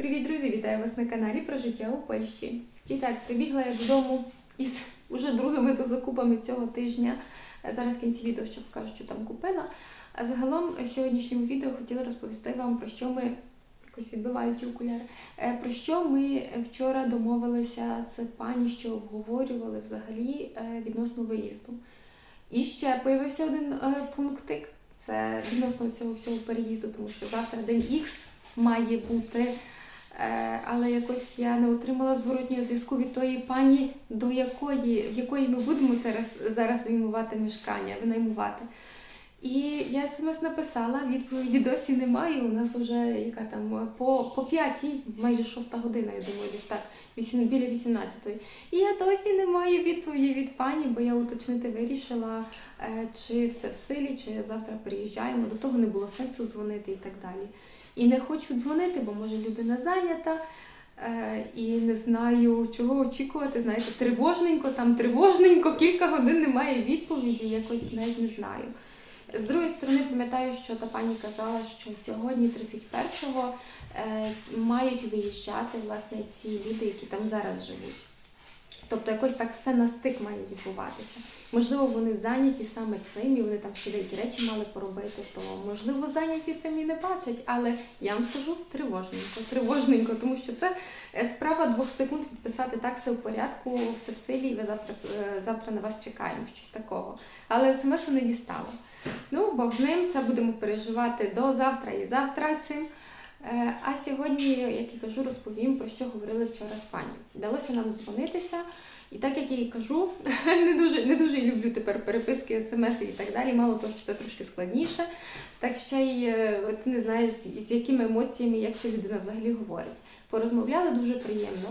Привіт, друзі! Вітаю вас на каналі про життя у Польщі. І так, прибігла я додому із уже другими то закупами цього тижня. Зараз в кінці відео ще покажу, що там купила. А загалом в сьогоднішньому відео хотіла розповісти вам про що ми якось відбивають окуляри. Е, Про що ми вчора домовилися з пані, що обговорювали взагалі е, відносно виїзду. І ще появився один е, пунктик. Це відносно цього всього переїзду, тому що завтра день Х має бути. Е, Але якось я не отримала зворотнього зв'язку від тої пані, до якої, в якої ми будемо зараз, зараз виймувати мешкання, винаймувати. І я смс написала, відповіді досі немає. У нас вже яка там по, по п'ятій, майже шоста година, я думаю, десь так, вісім, біля 18-ї. І я досі не маю відповіді від пані, бо я уточнити вирішила, е, чи все в силі, чи завтра приїжджаємо. До того не було сенсу дзвонити і так далі. І не хочу дзвонити, бо може людина зайнята. Е, і не знаю, чого очікувати. Знаєте, тривожненько, там тривожненько, кілька годин немає відповіді, якось навіть не знаю. З другої сторони, пам'ятаю, що та пані казала, що сьогодні, 31-го, е, мають виїжджати власне ці люди, які там зараз живуть. Тобто якось так все на стик має відбуватися. Можливо, вони зайняті саме цим, і вони там ще деякі речі мали поробити, то можливо зайняті цим і не бачать, але я вам скажу тривожненько, тривожненько, тому що це е, справа двох секунд відписати так все в порядку, все в силі, і ви завтра, е, завтра на вас чекаємо, щось такого. Але саме що не дістало. Ну, Бог з ним, це будемо переживати до завтра і завтра цим. Е, А сьогодні, як і кажу, розповім про що говорили вчора з пані. Вдалося нам дзвонитися, і так як я і кажу, не дуже, не дуже люблю тепер переписки, смс і так далі. Мало того, що це трошки складніше, так ще й е, ти не знаєш, з якими емоціями, як ця людина взагалі говорить. Порозмовляли дуже приємно.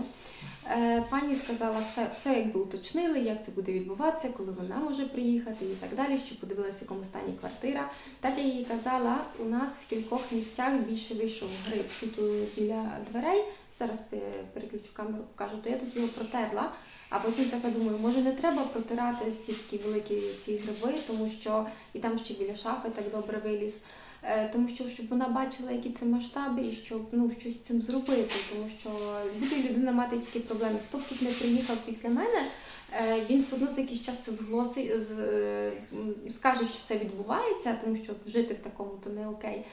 Е, Пані сказала, все, все якби уточнили, як це буде відбуватися, коли вона може приїхати і так далі, що подивилася, в якому стані квартира. Так я їй казала, у нас в кількох місцях більше вийшов гриб тут е, біля дверей. Зараз переключу камеру, покажу, то я тут його протерла, а потім така думаю, може не треба протирати ці такі великі ці гриби, тому що і там ще біля шафи так добре виліз. Е, Тому що щоб вона бачила, які це масштаби, і щоб ну щось з цим зробити, тому що буде людина мати такі проблеми. Хто б тут не приїхав після мене, він все одно за якийсь час це зголосить, е, скаже, що це відбувається, тому що жити в такому то не окей.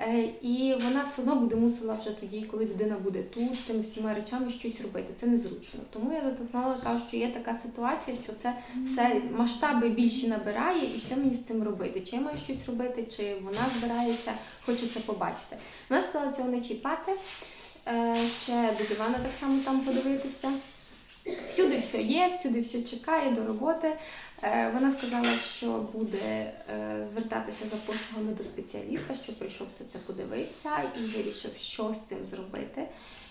Е, І вона все одно буде мусила вже тоді, коли людина буде тут, з тими всіма речами щось робити. Це незручно. Тому я зателефонувала, кажу, що є така ситуація, що це все масштаби більші набирає, і що мені з цим робити? Чи я маю щось робити, чи вона збирається, хоче це побачити. Вона сказала цього не чіпати. Е, Ще до дивана так само там подивитися. Всюди все є, всюди все чекає до роботи. Е, Вона сказала, що буде е, звертатися за послугами до спеціаліста, що прийшов це, це подивився і вирішив, що з цим зробити.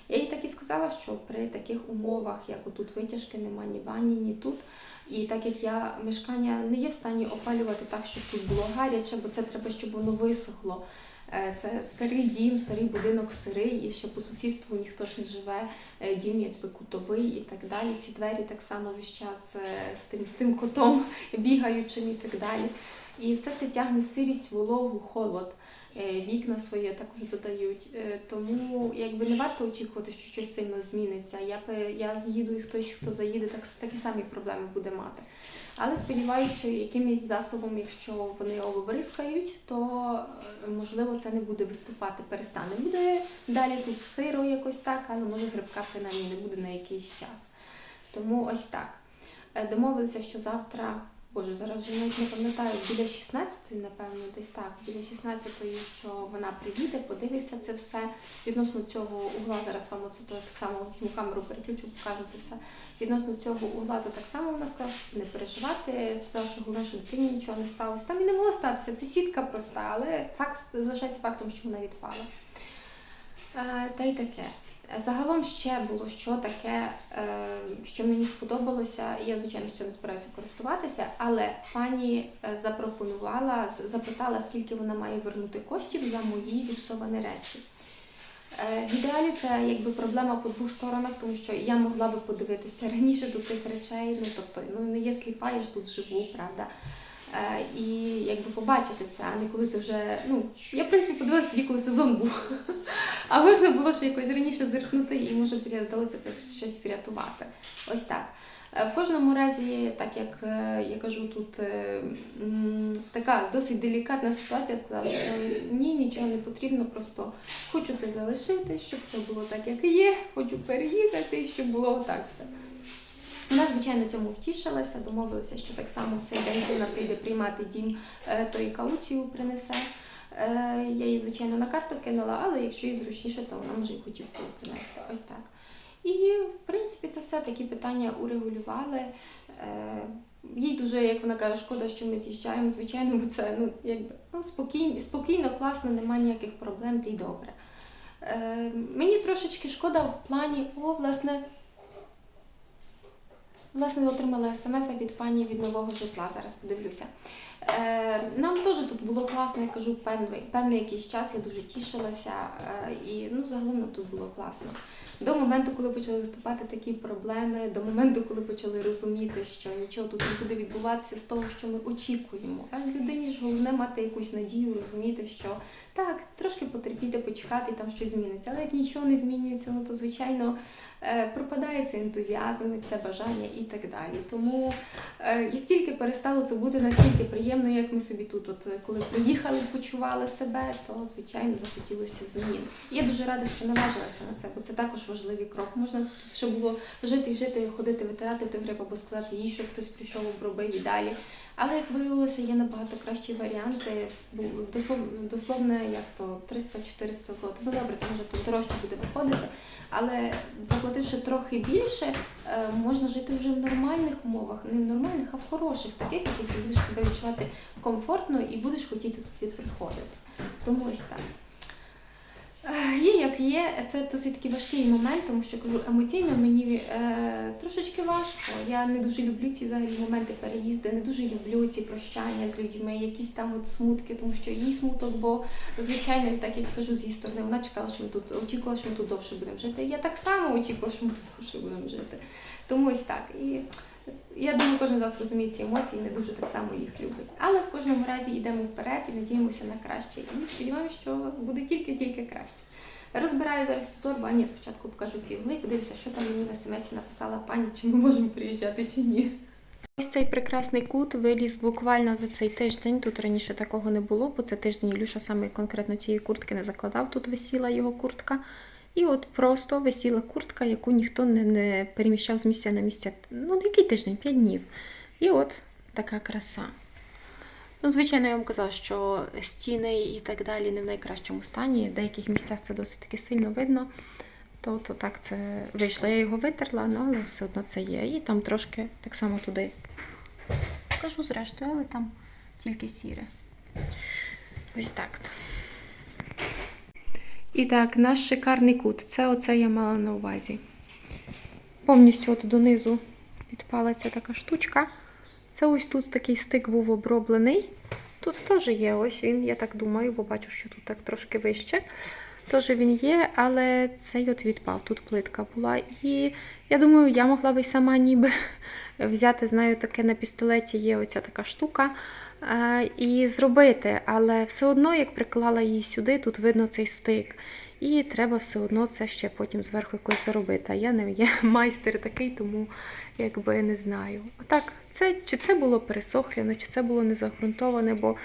Я їй так і сказала, що при таких умовах, як отут витяжки, нема ні ванні, ні тут. І так як я мешкання не є в стані опалювати так, щоб тут було гаряче, бо це треба, щоб воно висохло. Е, Це старий дім, старий будинок сирий, і ще по сусідству ніхто ж не живе, е, дім якби кутовий і так далі. Ці двері так само весь час е, з тим, з тим котом бігаючим і так далі. І все це тягне сирість, вологу, холод. Е, Вікна своє також додають. Е, Тому якби не варто очікувати, що щось сильно зміниться. Я, я з'їду і хтось, хто заїде, так такі самі проблеми буде мати. Але сподіваюся, що якимось засобом, якщо вони обрискають, то е, можливо це не буде виступати, перестане. Буде далі тут сиро якось так, але може грибка принаймні не буде на якийсь час. Тому ось так. Домовилися, що завтра, боже, зараз вже навіть не пам'ятаю, біля 16-ї, напевно, десь так, біля 16-ї, що вона приїде, подивиться це все. Відносно цього угла, зараз вам оце так само візьму камеру, переключу, покажу це все. Відносно цього угла, то так само вона сказала, не переживати. Сказала, що головне, що дитині нічого не сталося. Там і не могло статися. Це сітка проста, але факт залишається фактом, що вона відпала. Е, Та й таке. Загалом ще було що таке, е, що мені сподобалося. Я, звичайно, з цього збираюся користуватися, але пані е, запропонувала, запитала, скільки вона має вернути коштів за мої зіпсовані речі. Е, В ідеалі це якби проблема по двох сторонах, тому що я могла би подивитися раніше до тих речей. Ну тобто, ну не є сліпа, я ж тут живу, правда. Е, і якби побачити це, а не коли це вже. Ну, я в принципі подивилася тоді, коли сезон був. А можна було ще якось раніше зиркнути і може вдалося це щось врятувати. Ось так. Е, В кожному разі, так як е, я кажу, тут така досить делікатна ситуація, сказала, що ні, нічого не потрібно, просто хочу це залишити, щоб все було так, як є, хочу переїхати, щоб було отак все. Вона, звичайно, цьому втішилася, домовилася, що так само в цей день вона прийде приймати дім, е, то і кауцію принесе. Е, Я її, звичайно, на карту кинула, але якщо їй зручніше, то вона може і готівку принести. Ось так. І, в принципі, це все такі питання урегулювали. Е, Їй дуже, як вона каже, шкода, що ми з'їжджаємо. Звичайно, бо це ну, якби, ну, спокійно, спокійно, класно, немає ніяких проблем, та й добре. Мені трошечки шкода в плані, о, власне, Власне, отримала смс від пані від нового житла. Зараз подивлюся. Е, нам теж тут було класно, я кажу, певний, певний якийсь час, я дуже тішилася. Е, і ну, загалом тут було класно. До моменту, коли почали виступати такі проблеми, до моменту, коли почали розуміти, що нічого тут не буде відбуватися з того, що ми очікуємо. А людині ж головне мати якусь надію, розуміти, що так, трошки потерпіти, почекати, там щось зміниться. Але як нічого не змінюється, ну то звичайно е, пропадає цей ентузіазм, це бажання і так далі. Тому е, як тільки перестало це бути настільки приємно, як ми собі тут, от е, коли приїхали, почували себе, то звичайно захотілося змін. Я дуже рада, що наважилася на це, бо це також важливий крок. Можна ще було жити жити, ходити, витирати той гриб або сказати їй, що хтось прийшов, обробив і далі. Але як виявилося, є набагато кращі варіанти. Дословно, як то 300-400 злотих. Ну добре, там вже тут дорожче буде виходити. Але заплативши трохи більше, е, можна жити вже в нормальних умовах, не в нормальних, а в хороших, таких, які ти будеш себе відчувати комфортно і будеш хотіти туди приходити. Тому ось так. Е, Є як є, це досить такий важкий момент, тому що кажу, емоційно мені е, трошечки важко. Я не дуже люблю ці взагалі моменти переїзди, не дуже люблю ці прощання з людьми, якісь там от смутки, тому що їй смуток, бо звичайно, так як кажу з її сторони, вона чекала, що ми тут очікувала, що ми тут довше будемо жити. Я так само очікувала, що ми тут довше будемо жити. Тому ось так. І я думаю, кожен з вас розуміє ці емоції, не дуже так само їх любить. Але в кожному разі йдемо вперед і надіємося на краще. І сподіваємося, що буде тільки-тільки краще. Розбираю зараз цю торбу, а ні, спочатку покажу ці угли, подивлюся, що там мені в смс написала пані, чи ми можемо приїжджати чи ні. Ось цей прекрасний кут виліз буквально за цей тиждень. Тут раніше такого не було, бо це тиждень Ілюша саме конкретно цієї куртки не закладав. Тут висіла його куртка. І от просто висіла куртка, яку ніхто не, не переміщав з місця на місця. Ну, який тиждень? П'ять днів. І от така краса. Ну, звичайно, я вам казала, що стіни і так далі не в найкращому стані. В деяких місцях це досить таки сильно видно. То, то так це вийшло. Я його витерла, ну, але все одно це є. І там трошки так само туди. Кажу зрештою, але там тільки сіре. Ось так. то. І так, наш шикарний кут. Це оце я мала на увазі. Повністю от донизу відпала ця така штучка. Це ось тут такий стик був оброблений. Тут теж є, ось він, я так думаю, бо бачу, що тут так трошки вище. Теж він є, але цей от відпав. Тут плитка була. І я думаю, я могла би сама ніби взяти, знаю, таке на пістолеті є оця така штука. е, І зробити, але все одно, як приклала її сюди, тут видно цей стик. І треба все одно це ще потім зверху якось заробити. А я не є майстер такий, тому якби не знаю. Отак, це, чи це було пересохляно, чи це було не загрунтоване, бо,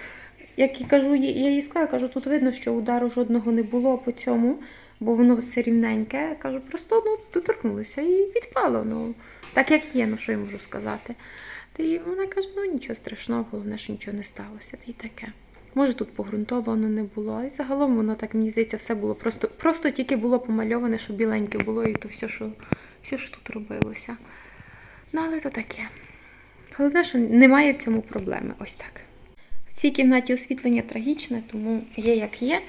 як і кажу, я їй сказала, кажу, тут видно, що удару жодного не було по цьому, бо воно все рівненьке. Я кажу, просто ну, доторкнулися і відпало. Ну, так як є, ну що я можу сказати. Та і вона каже, ну нічого страшного, головне, що нічого не сталося. Та й таке. Може, тут погрунтовано не було. І загалом воно так, мені здається, все було просто, просто тільки було помальоване, що біленьке було, і то все, що, все, що тут робилося. Ну, але то таке. Головне, що немає в цьому проблеми. Ось так. В цій кімнаті освітлення трагічне, тому є як є.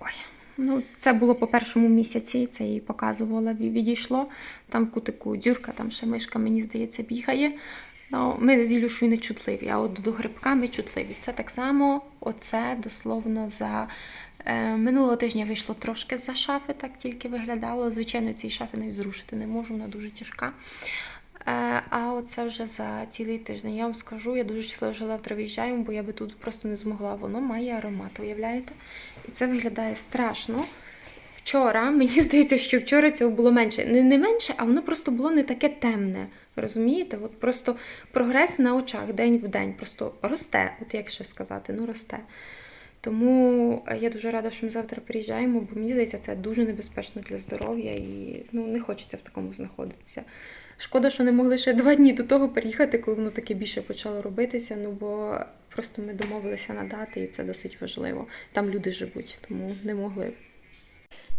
Ой. Ну, це було по першому місяці, це їй показувала, відійшло. Там в кутику дюрка, там ще мишка, мені здається, бігає. Ну, ми з Ілюшою не чутливі, а от до грибка ми чутливі. Це так само, оце дословно за е, минулого тижня вийшло трошки за шафи, так тільки виглядало. Звичайно, цієї шафи навіть зрушити не можу, вона дуже тяжка. Е, А оце вже за цілий тиждень. Я вам скажу, я дуже щаслива, що завтра виїжджаємо, бо я би тут просто не змогла. Воно має аромат, уявляєте? І це виглядає страшно. Вчора, мені здається, що вчора цього було менше. Не, не менше, а воно просто було не таке темне. Розумієте? От просто прогрес на очах день в день. Просто росте, от як що сказати, ну росте. Тому е, я дуже рада, що ми завтра приїжджаємо, бо мені здається, це дуже небезпечно для здоров'я і ну, не хочеться в такому знаходитися. Шкода, що не могли ще два дні до того переїхати, коли воно таке більше почало робитися. Ну бо просто ми домовилися на дати, і це досить важливо. Там люди живуть, тому не могли.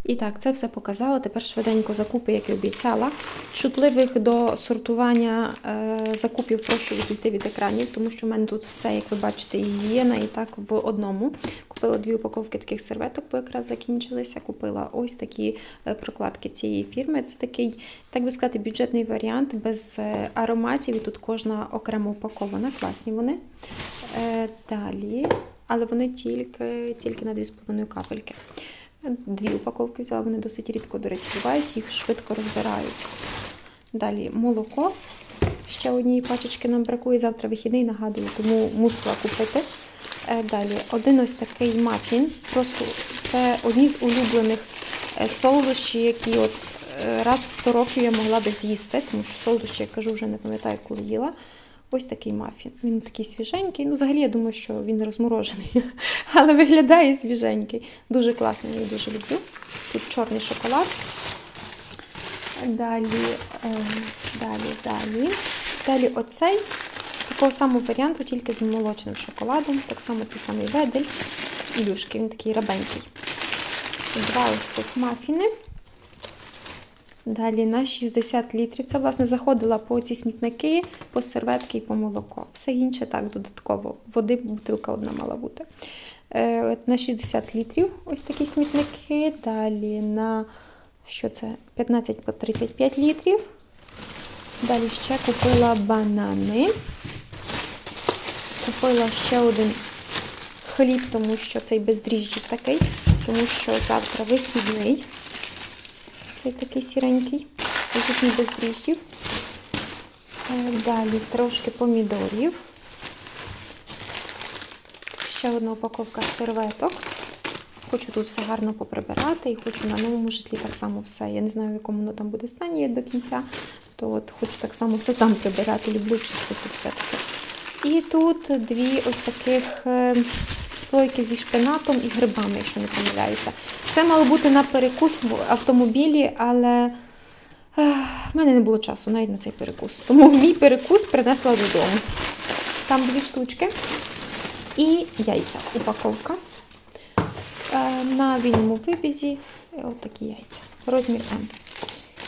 І так, це все показала. Тепер швиденько закупи, як і обіцяла. Чутливих до сортування е, закупів прошу відійти від екранів, тому що в мене тут все, як ви бачите, гігієна і так в одному. Купила дві упаковки таких серветок, бо якраз закінчилися. Купила ось такі е, прокладки цієї фірми. Це такий, так би сказати, бюджетний варіант без е, ароматів. І тут кожна окремо упакована. Класні вони. Е, далі, але вони тільки, тільки на 2,5 капельки. Дві упаковки взяла, вони досить рідко, до речі, бувають, їх швидко розбирають. Далі молоко. Ще однієї пачечки нам бракує. Завтра вихідний, нагадую, тому мусила купити. Е, Далі один ось такий мафін. Просто це одні з улюблених е, солодощів, які от е, раз в 100 років я могла би з'їсти, тому що солодощі, я кажу, вже не пам'ятаю, коли їла. Ось такий мафін. Він такий свіженький. Ну, взагалі, я думаю, що він розморожений, але виглядає свіженький. Дуже класний, я дуже люблю. Тут чорний шоколад. Далі, е, далі, далі. Далі оцей. Такого самого варіанту, тільки з молочним шоколадом. Так само цей самий ведель. Ілюшки, він такий рабенький. Два ось цих мафіни. Далі на 60 літрів. Це, власне, заходила по ці смітники, по серветки і по молоко. Все інше так додатково. Води бутилка одна мала бути. Е, на 60 літрів ось такі смітники. Далі на що це? 15 по 35 літрів. Далі ще купила банани. Купила ще один хліб, тому що цей бездріжджів такий, тому що завтра вихідний. Цей такий сіренький, тут без дріжджів. Е, Далі трошки помідорів. Ще одна упаковка серветок. Хочу тут все гарно поприбирати і хочу на новому житлі так само все. Я не знаю, в якому воно там буде стані до кінця, то от хочу так само все там прибирати. Люблю чистити все-таки. І тут дві ось таких е, слойки зі шпинатом і грибами, якщо не помиляюся. Це мало бути на перекус в автомобілі, але в мене не було часу навіть на цей перекус. Тому мій перекус принесла додому. Там дві штучки. І яйця. Упаковка. Е, На вільному вибізі от такі яйця. Розмір М.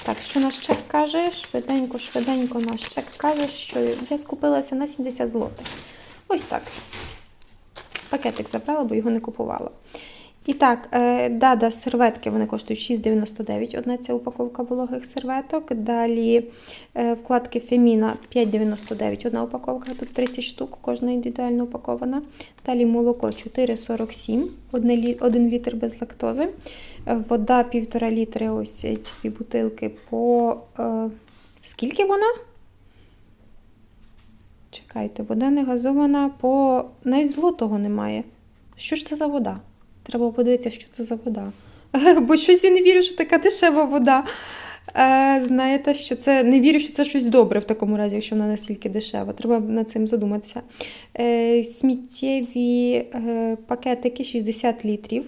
Так, що наш чек каже? Швиденько, швиденько наш чек каже, що я скупилася на 70 злотих. Ось так. Пакетик забрала, бо його не купувала. І так, е, дада серветки вони коштують 6,99. Одна ця упаковка вологих серветок. Далі е, вкладки Феміна 5,99. Одна упаковка, тут 30 штук, кожна індивідуально упакована. Далі молоко 4,47, 1 літр без лактози. Е, Вода 1,5 літри, ось ці бутилки по. Скільки вона? Чекайте, вода не газована по. Навіть злотого немає. Що ж це за вода? Треба подивитися, що це за вода. Бо щось я не вірю, що така дешева вода. Е, знаєте, що це не вірю, що це щось добре в такому разі, якщо вона настільки дешева. Треба над цим задуматися. Е, сміттєві е, пакетики 60 літрів.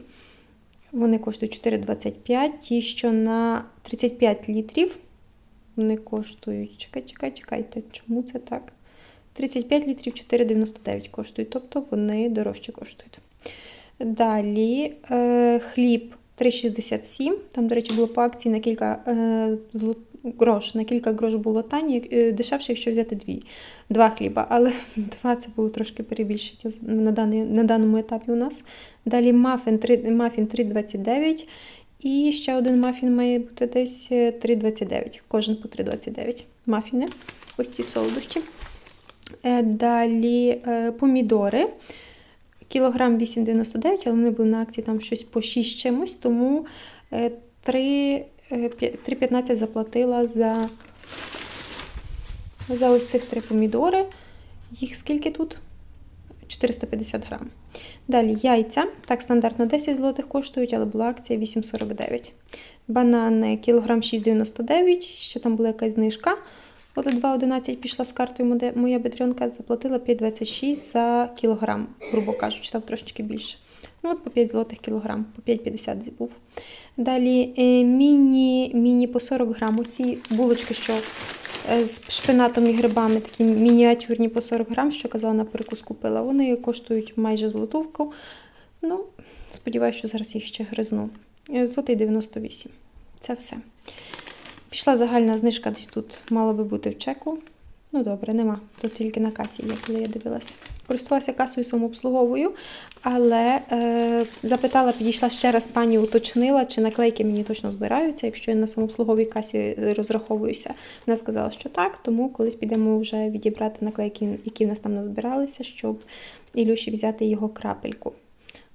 Вони коштують 4,25. Ті, що на 35 літрів, вони коштують. Чекай, чекай, чекайте, чому це так? 35 літрів 4,99 коштують, тобто вони дорожче коштують. Далі е, хліб 3,67. Там, до речі, було по акції на кілька е, зло... грош. На кілька грош було тані, е, дешевше, якщо взяти дві. Два хліба, але два це було трошки перебільшення на, даний, на даному етапі у нас. Далі мафін 3, мафін 3,29. І ще один мафін має бути десь е, 3,29. Кожен по 3,29 мафіни. Ось ці солодощі. Е, Далі е, помідори. Кілограм 8,99, але вони були на акції там щось по 6 чимось, тому е, 3, е, 3,15 заплатила за за ось цих три помідори. Їх скільки тут? 450 грам. Далі яйця. Так, стандартно 10 злотих коштують, але була акція 8,49. Банани кілограм 6,99, ще там була якась знижка. От 2,11 пішла з картою моя бедренка, заплатила 5,26 за кілограм, грубо кажучи, там трошечки більше. Ну, от по 5 злотих кілограм, по 5,50 був. Далі е, міні, міні по 40 грам. Оці булочки, що е, з шпинатом і грибами, такі мініатюрні по 40 грам, що казала на перекус купила. Вони коштують майже злотувку. Ну, сподіваюся, що зараз їх ще гризну. Е, Злотий 98. Це все. Пішла загальна знижка десь тут мала би бути в чеку. Ну добре, нема. Тут тільки на касі є, коли я дивилася. Користувалася касою самообслуговою, але е, запитала, підійшла ще раз пані, уточнила, чи наклейки мені точно збираються, якщо я на самообслуговій касі розраховуюся. Вона сказала, що так, тому колись підемо вже відібрати наклейки, які в нас там назбиралися, щоб Ілюші взяти його крапельку.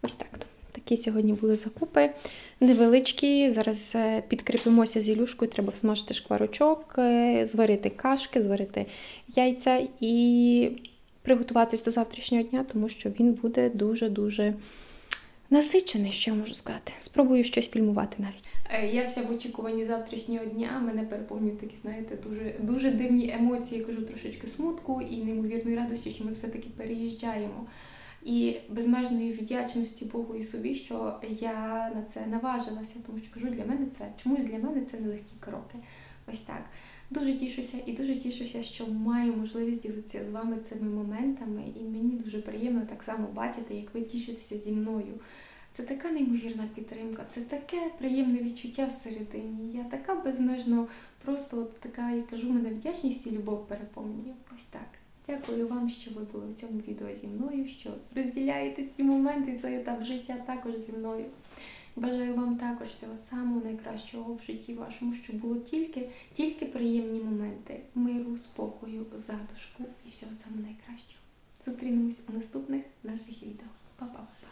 Ось так. Такі сьогодні були закупи. Невеличкі. Зараз е, підкріпимося з Ілюшкою. Треба всмажити шкварочок, е, зварити кашки, зварити яйця і приготуватись до завтрашнього дня, тому що він буде дуже-дуже насичений, що я можу сказати. Спробую щось фільмувати навіть. Е, Я вся в очікуванні завтрашнього дня. Мене переповнюють такі, знаєте, дуже, дуже дивні емоції, я кажу трошечки смутку і неймовірної радості, що ми все-таки переїжджаємо. І безмежної вдячності Богу і собі, що я на це наважилася, тому що кажу, для мене це чомусь для мене це нелегкі кроки. Ось так. Дуже тішуся і дуже тішуся, що маю можливість ділитися з вами цими моментами, і мені дуже приємно так само бачити, як ви тішитеся зі мною. Це така неймовірна підтримка, це таке приємне відчуття всередині. Я така безмежно, просто от така, я кажу, мене вдячність і любов переповнює. Ось так. Дякую вам, що ви були в цьому відео зі мною, що розділяєте ці моменти, цей етап життя також зі мною. Бажаю вам також всього самого найкращого в житті вашому, щоб було тільки, тільки приємні моменти, миру, спокою, затишку і всього самого найкращого. Зустрінемось у наступних наших відео. Па-па-па.